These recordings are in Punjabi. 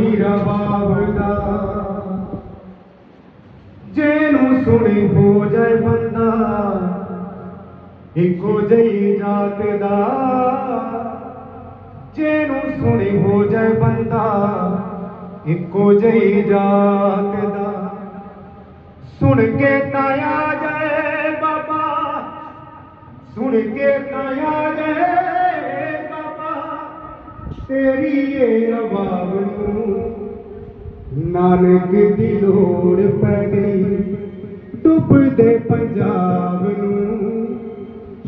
ਆਪਣੀ ਰਵਾਬ ਜਿਹਨੂੰ ਸੁਣੀ ਹੋ ਜਾਏ ਬੰਦਾ, ਇੱਕੋ ਜਿਹੀ ਜਾਤ ਦਾ। ਜਿਹਨੂੰ ਸੁਣੀ ਹੋ ਜਾਏ ਬੰਦਾ, ਇੱਕੋ ਜਿਹੀ ਜਾਤ ਦਾ। ਸੁਣ ਕੇ ਤਾਂ ਆ ਜਾਏ ਬਾਬਾ, ਸੁਣ ਕੇ ਤਾਂ ਆ ਜਾਏ ਬਾਬਾ, ਤੇਰੀ ਇਹ ਰਵਾਬ ਨਾਨਕ ਦੀ ਲੋੜ ਪੈ ਗਈ। ਡੁੱਬਦੇ ਪੰਜਾਬ ਨੂੰ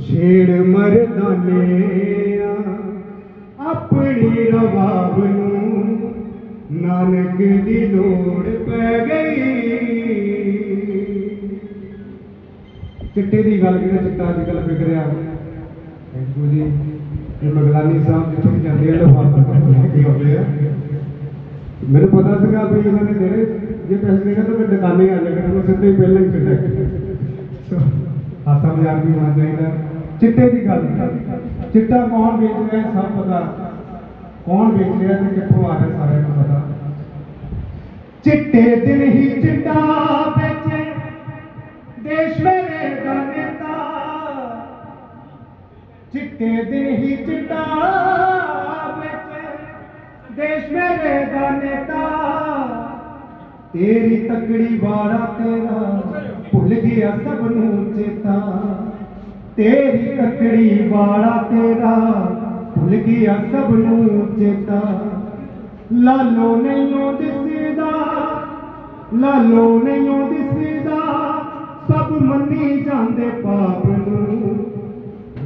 ਛੇੜ ਮਰਦਾਨੇ ਆ। ਆਪਣੀ ਰਵਾਬ ਨੂੰ ਨਾਨਕ ਦੀ ਲੋੜ ਪੈ ਗਈ। ਚਿੱਟੇ ਦੀ ਗੱਲ ਕਿਹੜਾ ਚਿੱਟਾ ਅੱਜ ਕੱਲ੍ਹ ਵਿਕ ਰਿਹਾ? ਥੈਂਕ ਯੂ ਜੀ। ਇਹ ਮਗਲਾਨੀ ਸਾਹਿਬ ਜਿੱਥੇ ਜਾਂਦੇ ਆ ਲੋਕ ਲੈ ਕੇ ਆਉਂਦੇ ਆ। ਮੈਨੂੰ ਪਤਾ ਸੀਗਾ ਵੀ ਇਹਨਾਂ ਨੇ ਦੇਣੇ। ਜੇ ਪੈਸੇ ਦੇਗਾ ਤਾਂ ਮੈਂ ਦੁਕਾਨੇ ਆ ਜਾਗਾ ਮੈਂ ਸਿੱਧੇ ਹੀ ਪਹਿਲਾਂ ਹੀ ਚਿੱਟਾ ਸੋ ਹਾਸਾ ਮਜ਼ਾਕ ਵੀ ਹੋਣਾ ਚਾਹੀਦਾ। ਚਿੱਟੇ ਦੀ ਗੱਲ। ਚਿੱਟਾ ਕੌਣ ਵੇਚ ਰਿਹਾ ਸਭ ਪਤਾ। ਕੌਣ ਵੇਚ ਰਿਹਾ ਤੇ ਕਿੱਥੋਂ ਆ ਰਿਹਾ ਸਾਰਿਆਂ ਨੂੰ ਪਤਾ। ਚਿੱਟੇ ਦਿਨ ਹੀ ਚਿੱਟਾ ਵੇਚੇ। ਦੇਸ਼ ਮੇਰੇ ਦਾ ਨੇਤਾ। ਚਿੱਟੇ ਦਿਨ ਹੀ ਚਿੱਟਾ ਦੇਸ਼ ਮੇਰੇ ਦਾ ਨੇਤਾ। ਤੇਰੀ ਤਕੜੀ ਵਾਰਾ ਤੇਰਾ ਭੁੱਲ ਗਿਆ ਸਭ ਨੂੰ ਚੇਤਾ। ਤੇਰੀ ਤਕੜੀ ਵਾਲਾ ਤੇਰਾ ਭੁੱਲ ਗਿਆ ਸਭ ਨੂੰ ਚੇਤਾ। ਲਾਲੋ ਨਹੀਂਓ ਦਿਸਦਾ ਲਾਲੋ ਨਹੀਂਓ ਦਿਸਦਾ ਸਭ ਮੰਨੀ ਜਾਂਦੇ ਪਾਪ ਨੂੰ।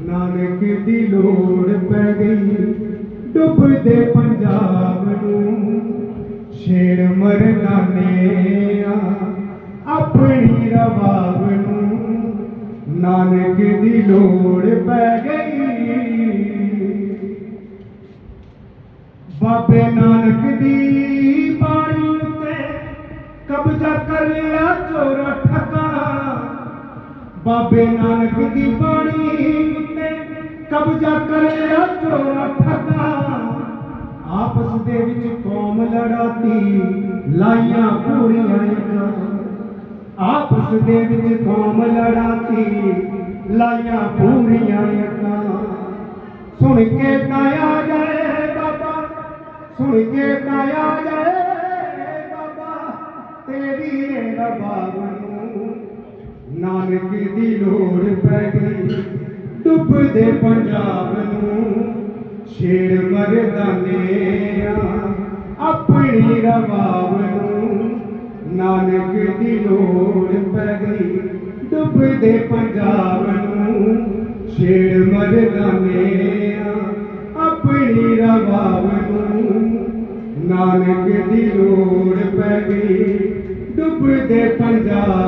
ਨਾਨਕ ਦੀ ਲੋੜ ਪੈ ਗਈ। ਡੁੱਬਦੇ ਪੰਜਾਬ ਨੂੰ। ਛੇੜ ਮਰਦਾਨੇ ਆ ਆਪਣੀ ਰਵਾਬ ਨੂੰ। ਨਾਨਕ ਦੀ ਲੋੜ ਪੈ ਗਈ। ਬਾਬੇ ਨਾਨਕ ਦੀ ਬਾਣੀ ਉੱਤੇ ਕਬਜ਼ਾ ਕਰ ਲਿਆ ਚੋਰਾ ਠੱਗਾ। ਬਾਬੇ ਨਾਨਕ ਦੀ ਬਾਣੀ ਉੱਤੇ ਕਬਜ਼ਾ ਕਰ ਲਿਆ ਚੋਰਾ ਠੱਗਾ। ਦੇ ਵਿੱਚ ਕੌਮ ਲੜਾਤੀ, ਲਾਈਆਂ ਪੂਰੀਆਂ ਇਕਾਂ ਆਪਸ ਦੇ ਵਿੱਚ ਕੌਮ ਲੜਾਤੀ, ਲਾਈਆਂ ਪੂਰੀਆਂ ਇਕਾਂ ਸੁਣ ਕੇ ਤਾਂ ਆ ਜਾਏ ਬਾਬਾ, ਸੁਣ ਕੇ ਤਾਂ ਆ ਜਾਏ ਬਾਬਾ, ਤੇਰੀ ਇਹ ਰਬਾਬ ਨੂੰ। ਨਾਨਕ ਦੀ ਲੋੜ ਪੈ ਗਈ, ਡੁੱਬਦੇ ਪੰਜਾਬ ਨੂੰ। ਛੇੜ ਮਰਦਾਨੇ ਆਪਣੀ ਰਬਾਬ ਨੂੰ ਨਾਨਕ ਦੀ ਲੋੜ ਪੈ ਗਈ, ਡੁੱਬਦੇ ਪੰਜਾਬ ਨੂੰ ਛੇੜ ਮਰਦਾਨੇ ਆਪਣੀ ਰਬਾਬ ਨੂੰ ਨਾਨਕ ਦੀ ਲੋੜ ਪੈ ਗਈ, ਡੁੱਬਦੇ ਪੰਜਾਬ